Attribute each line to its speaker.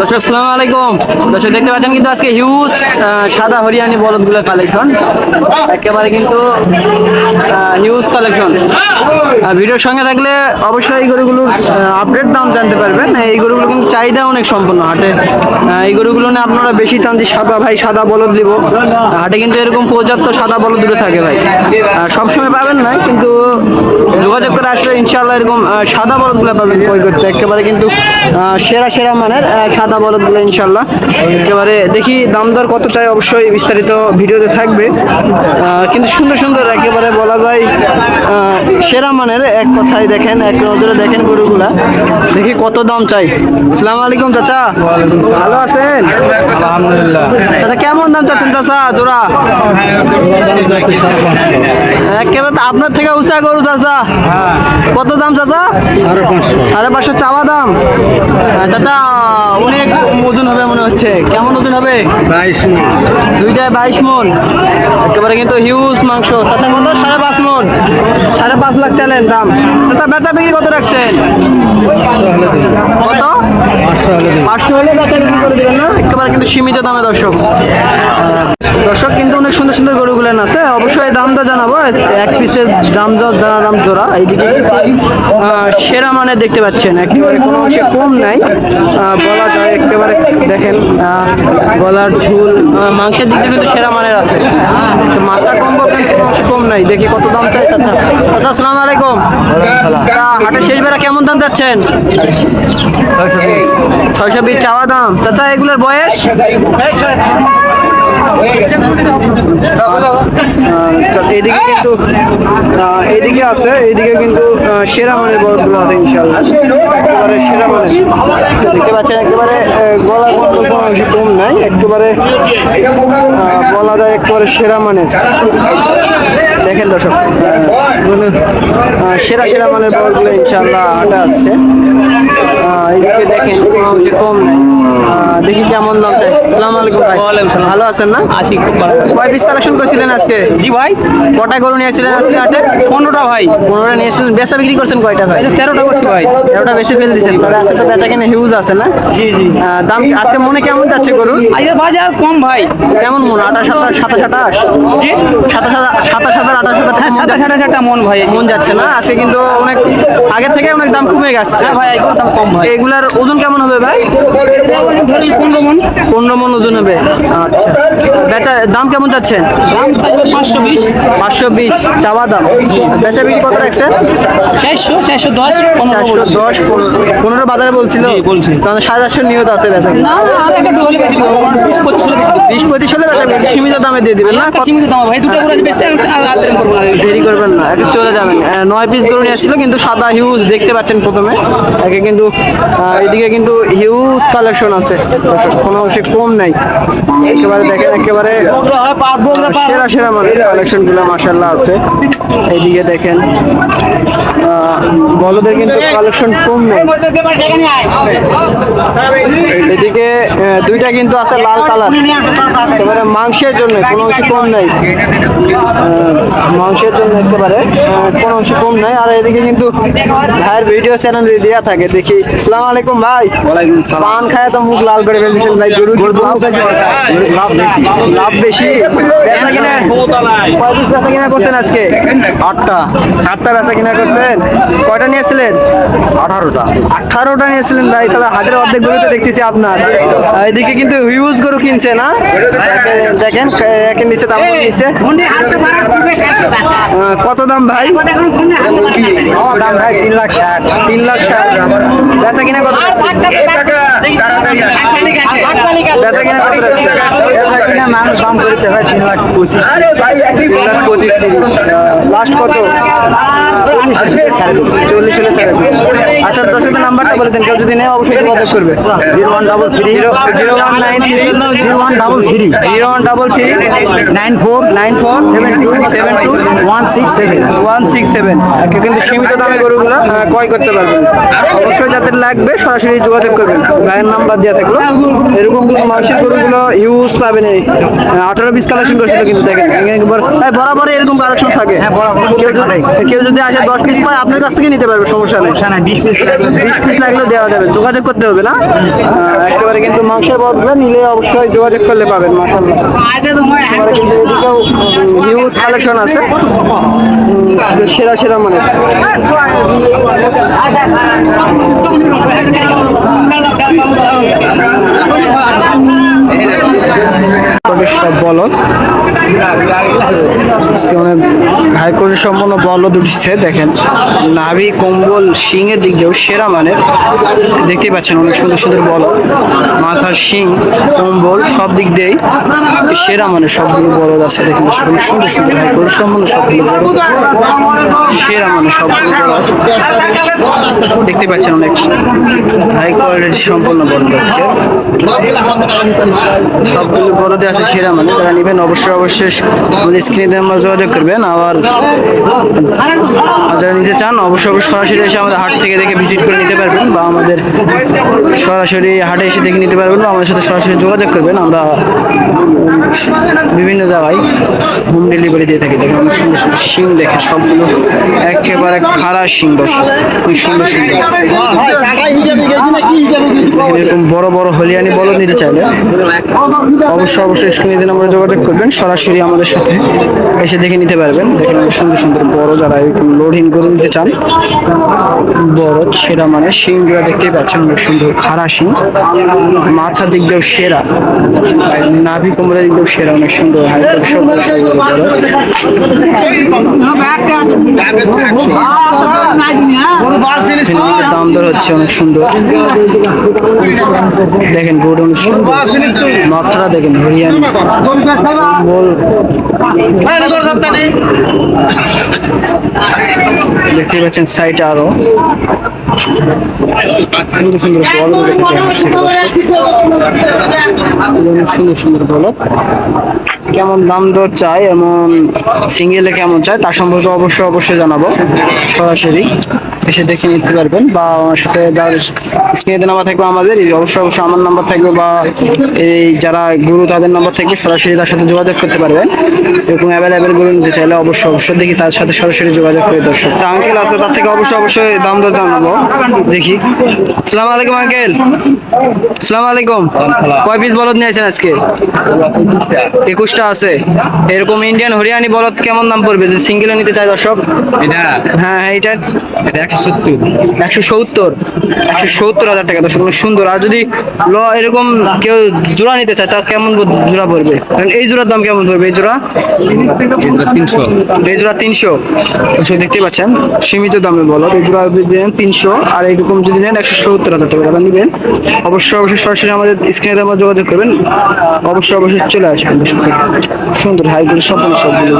Speaker 1: দর্শক সালাম আলাইকুম। দর্শক দেখতে পাচ্ছেন কিন্তু আজকে হিউজ সাদা হরিয়ানি বলদগুলোর কালেকশন একেবারে কিন্তু হিউজ কালেকশন ভিডিওর সঙ্গে থাকলে অবশ্যই এই গরুগুলোর আপডেট দাম জানতে পারবেন। এই গরুগুলো কিন্তু চাহিদা অনেক সম্পন্ন হাটে। এই গরুগুলো নিয়ে আপনারা বেশি চান যে সাদা ভাই সাদা বলদ দিব হাটে কিন্তু এরকম পর্যাপ্ত সাদা বলদ দূরে থাকে ভাই। সবসময় পাবেন না কিন্তু যোগাযোগ করে আসলে ইনশাল্লাহ এরকম সাদা বলদগুলো পাবেন ক্রয় করতে। একেবারে কিন্তু সেরা সেরা মানের আহ, সাদা বলদগুলো ইনশাল্লাহ একেবারে দেখি দাম দর কত চাই অবশ্যই বিস্তারিত ভিডিওতে থাকবে। কিন্তু সুন্দর সুন্দর একেবারে বলা যায় সেরা মানের এক কথায় দেখেন এক নজরে দেখেন গরুগুলা। দেখি কত দাম চাই। আসসালামু আলাইকুম চাচা। ভালো আছেন?
Speaker 2: আলহামদুলিল্লাহ।
Speaker 1: চাচা কেমন দাম চাচ্ছেন চাচা জোড়া? একেবারে আপনার থেকে উঁচা গরু চাচা। কত দাম চাচা?
Speaker 2: সাড়ে পাঁচশো।
Speaker 1: সাড়ে পাঁচশো চাওয়া দাম। চাচা অনেক ওজন হবে মনে হচ্ছে। কেমন ওজন হবে?
Speaker 2: বাইশ মন।
Speaker 1: দুইটায় বাইশ মন। একেবারে কিন্তু হিউজ মাংস। চাচা কত সাড়ে পাঁচ মন। সাড়ে পাঁচ লাখ চালেন দাম। চাচা বেচা বিক্রি কত রাখছেন? কত?
Speaker 2: পাঁচশো হলে
Speaker 1: বেচা বিক্রি করে দেবেন না? একেবারে কিন্তু সীমিত দামে দর্শক। দর্শক কিন্তু অনেক সুন্দর সুন্দর গরুগুলো আছে। অবশ্যই দামটা জানাব। এক পিসের দাম জানা দাম জোড়া। এইদিকে সেরা মানে দেখতে পাচ্ছেন। একেবারে কোনো অংশে কম নাই। বলা যায় একেবারে দেখেন গলার ঝুল মাংসের দিক থেকে কিন্তু সেরা মানের আছে। তো মাথা কমবো কোনো অংশে কম নাই। দেখি কত দাম চাই চাচা। চাচা আসসালামু আলাইকুম। হাটের শেষ বেলা কেমন দাম যাচ্ছেন ছয়শো বিশ। চাওয়া দাম। চাচা এগুলোর বয়স? এদিকে কিন্তু এদিকে আছে এদিকে কিন্তু সেরা মানের বরফগুলো আছে ইনশাল্লাহ একেবারে সেরা মানের। দেখতে পাচ্ছেন একেবারে গলা কণ্ঠ কোনো অংশ কম নাই একেবারে যায় একেবারে সেরা মানের। দেখেন দর্শক সেরা সেরা মানের বরফগুলো ইনশাল্লাহ আটা আসছে। এদিকে দেখেন কোনো অংশ কম নাই। দেখি কেমন দাম চাই। আসসালামু আলাইকুম ভাই। ভালো আছেন না?
Speaker 2: আছি খুব ভালো
Speaker 1: কয় পিস কালেকশন করেছিলেন আজকে?
Speaker 2: জি ভাই।
Speaker 1: কটা গরু নিয়েছিলেন আজকে হাটে?
Speaker 2: পনেরোটা ভাই।
Speaker 1: পনেরোটা নিয়েছিলেন বেচা বিক্রি করছেন কয়টা ভাই?
Speaker 2: তেরোটা করছি ভাই।
Speaker 1: তেরোটা বেশি ফেল দিয়েছেন। তাহলে আজকে তো বেচা কিনে হিউজ আছে না?
Speaker 2: জি জি।
Speaker 1: দাম আজকে মনে কেমন যাচ্ছে গরু?
Speaker 2: আজকের বাজার কম ভাই।
Speaker 1: কেমন মন? আঠাশ সাতাশ সাতাশ আঠাশ?
Speaker 2: জি।
Speaker 1: সাতাশ সাতাশ সাতাশ আঠাশ
Speaker 2: হ্যাঁ সাতাশ আঠাশ একটা মন ভাই।
Speaker 1: মন যাচ্ছে না? আজকে কিন্তু অনেক আগের থেকে অনেক দাম কমে গেছে।
Speaker 2: হ্যাঁ ভাই এগুলো দাম কম ভাই।
Speaker 1: এগুলার ওজন কেমন হবে ভাই?
Speaker 2: পনেরো মন।
Speaker 1: পনেরো মন ওজন হবে। আচ্ছা। বেচা দাম কেমন যাচ্ছেন
Speaker 2: দাম থাকবে পাঁচশো বিশ।
Speaker 1: পাঁচশো বিশ চাওয়া দাম? বেচা বিক্রি কত রাখছেন
Speaker 2: চারশো চারশো দশ
Speaker 1: চারশো দশ পনেরো। বাজারে বলছিল?
Speaker 2: বলছি।
Speaker 1: তাহলে সাড়ে চারশো নিয়ত আছে বেচা
Speaker 2: না বেশি পঁচিশ হলে
Speaker 1: বেচা বিক্রি। সীমিত দামে দিয়ে দিবেন না?
Speaker 2: সীমিত দাম। ভাই দুটো করে বেচতে দেরি
Speaker 1: করবেন না। একটু চলে যাবেন। নয় পিস গরু নিয়ে কিন্তু সাদা হিউজ দেখতে পাচ্ছেন প্রথমে। একে কিন্তু এদিকে কিন্তু হিউজ কালেকশন আছে। কোনো অংশে কম নাই। একেবারে দেখেন একেবারে সেরা সেরা মানে কালেকশনগুলো মাসাল্লাহ আছে। এইদিকে দেখেন বলদের কিন্তু কালেকশন কম নেই। এদিকে দুইটা কিন্তু আছে লাল কালার। একেবারে মাংসের জন্য কোনো অংশ কম নাই। মাংসের জন্য একেবারে কোনো অংশ কম নাই। আর এদিকে কিন্তু ভাইয়ের ভিডিও চ্যানেল দেওয়া থাকে দেখি। আসসালামু আলাইকুম ভাই। পান খায় তো মুখ লাল করে ফেলছেন ভাই গরু লাভ বেশি লাভ বেশি। বেচা কিনা কয় পিস বেচা কিনা করছেন আজকে? আটটা। আটটা বেচা কিনা করছেন। কয়টা নিয়েছিলেন? আঠারোটা। আঠারোটা নিয়েছিলেন ভাই তাহলে হাটের অর্ধেক গরু তো দেখতেছি আপনার। এদিকে কিন্তু হিউজ গরু কিনছে না? দেখেন কে- একের নিচে দাম নিচ্ছে কত দাম ভাই? দাম ভাই তিন লাখ ষাট। তিন লাখ ষাট বেচা কিনা কত? বেচা কিনা কত রাখছে? বেচা কিনা মানুষ দাম করেছে ভাই তিন লাখ পঁচিশ। লাখ পঁচিশ তিরিশ। লাস্ট কত? চল্লিশ হলে সাড়ে আচ্ছা দর্শকের নাম্বারটা বলে দেন কেউ যদি নেয় অবশ্যই যোগাযোগ করবে। Zero one double three zero zero one nine three zero one double three zero one double three nine four nine four seven two seven two one six seven. One six seven. কিন্তু সীমিত দামে গরুগুলো ক্রয় করতে পারবেন অবশ্যই যাদের লাগবে সরাসরি যোগাযোগ করবেন। গায়ের নাম্বার দেওয়া থাকল। এরকম মানুষের গরুগুলো ইউজ পাবেন আঠারো পিস কালেকশন করছিল কিন্তু দেখেন একবার হ্যাঁ, বরাবর এরকম কালেকশন থাকে। কেউ যদি- কেউ যদি আসে দশ পিস পায় আপনার কাছ থেকে নিতে পারবে সমস্যা নেই। বিশ পিস বিশ পিস লাগলেও দেওয়া যাবে যোগাযোগ করতে হবে না। একেবারে কিন্তু মাংসের বদলে নিলে অবশ্যই যোগাযোগ করলে পাবেন মাসাল্লাহ কিন্তু এদিকেও হিউজ কালেকশন আছে। সেরা সেরা মানে তবে বলদ। হাই কোয়ালিটি সম্পন্ন বলদ উঠছে, দেখেন। নাভি, কম্বল শিং এর দিক দিয়েও সেরা মানের। দেখতেই পাচ্ছেন অনেক সুন্দর সুন্দর বলদ। মাথার শিং, কম্বল, সব দিক দিয়েই সেরা মানের সবগুলো বলদ আছে। দেখেন অনেক সুন্দর সুন্দর হাই কোয়ালিটি সম্পন্ন সবগুলো বলদ। সেরা মানের সবগুলো বলদ। দেখতে পাচ্ছেন অনেক হাই কোয়ালিটি সম্পন্ন বলদ আজকে। সবগুলো বড়দের আছে সেরা মানে তারা নেবেন অবশ্যই অবশ্যই আমাদের স্ক্রিনে আমরা যোগাযোগ করবেন। আবার যারা নিতে চান, অবশ্যই অবশ্যই সরাসরি এসে আমাদের হাট থেকে দেখে ভিজিট করে নিতে পারবেন বা আমাদের সরাসরি হাটে এসে দেখে নিতে পারবেন বা আমাদের সাথে সরাসরি যোগাযোগ করবেন। আমরা বিভিন্ন জায়গায় হোম ডেলিভারি দিয়ে থাকি। দেখেন অনেক সুন্দর সুন্দর শিং দেখেন, সবগুলো একেবারে খাড়া শিং, দর্শক। অনেক সুন্দর সুন্দর এরকম বড় বড় হলিয়ানি বলদ নিতে চাইলে অবশ্যই অবশ্যই স্ক্রিনে দিন আমরা যোগাযোগ করবেন, সরাসরি আমাদের সাথে এসে দেখে নিতে পারবেন। দেখেন সুন্দর সুন্দর বড় যারা এরকম লোডিং করে নিতে চান, বড় সেরা মানে শিংগুলা দেখতেই পাচ্ছেন, অনেক সুন্দর খাড়া শিং। মাথার দিক দিয়েও সেরা। নাভি কোমরের দিক দিয়েও সেরা অনেক সুন্দর হাই দাম দর হচ্ছে অনেক সুন্দর। দেখেন গরু অনেক সুন্দর। মাথাটা দেখেন হরিয়ানি। বল। দেখতে পাচ্ছেন সাইড আরও। সুন্দর সুন্দর বল সুন্দর সুন্দর বল কেমন দাম দর চাই, এমন সিঙ্গেলে কেমন চাই, তার সম্পর্কে অবশ্যই অবশ্যই জানাব। সরাসরি। এসে দেখে নিতে পারবেন বা আমার সাথে যার স্ক্রিনে নাম্বার থাকবে আমাদের অবশ্যই অবশ্যই আমার নাম্বার থাকবে বা এই যারা গুরু তাদের নাম্বার থাকবে সরাসরি তার সাথে যোগাযোগ করতে পারবেন। এরকম অ্যাভেলেবেল গরু নিতে চাইলে অবশ্যই অবশ্যই দেখি তার সাথে সরাসরি যোগাযোগ করে দর্শক। আঙ্কেল আছে তার থেকে অবশ্যই অবশ্যই দাম দর জানাব। দেখি। সালাম আলাইকুম আঙ্কেল সালাম আলাইকুম। কয় পিস বলদ নিয়েছেন আজকে? একুশটা আছে। এরকম ইন্ডিয়ান হরিয়ানি বলদ কেমন দাম পড়বে? যদি সিঙ্গেলে নিতে চাই দর্শক।
Speaker 3: এটা?
Speaker 1: হ্যাঁ হ্যাঁ
Speaker 3: এটা একশো সত্তর।
Speaker 1: একশো সত্তর? একশো সত্তর হাজার টাকা দর্শক সুন্দর আর যদি ল এরকম কেউ জোড়া নিতে চায় তা কেমন জোড়া পড়বে? কারণ এই জোড়ার দাম কেমন পড়বে? এই জোড়া?
Speaker 3: তিনশো।
Speaker 1: এই জোড়া তিনশো। দর্শক দেখতে পাচ্ছেন সীমিত দামে বলো। এই জোড়া যদি নেন তিনশো আর এরকম যদি নেন একশো সত্তর হাজার টাকা যারা নেবেন। অবশ্যই অবশ্যই সরাসরি আমাদের স্ক্রিনে আমার যোগাযোগ করবেন। অবশ্যই অবশ্যই চলে আসবেন। সুন্দর হাইগুলো সম্পূর্ণ সবগুলো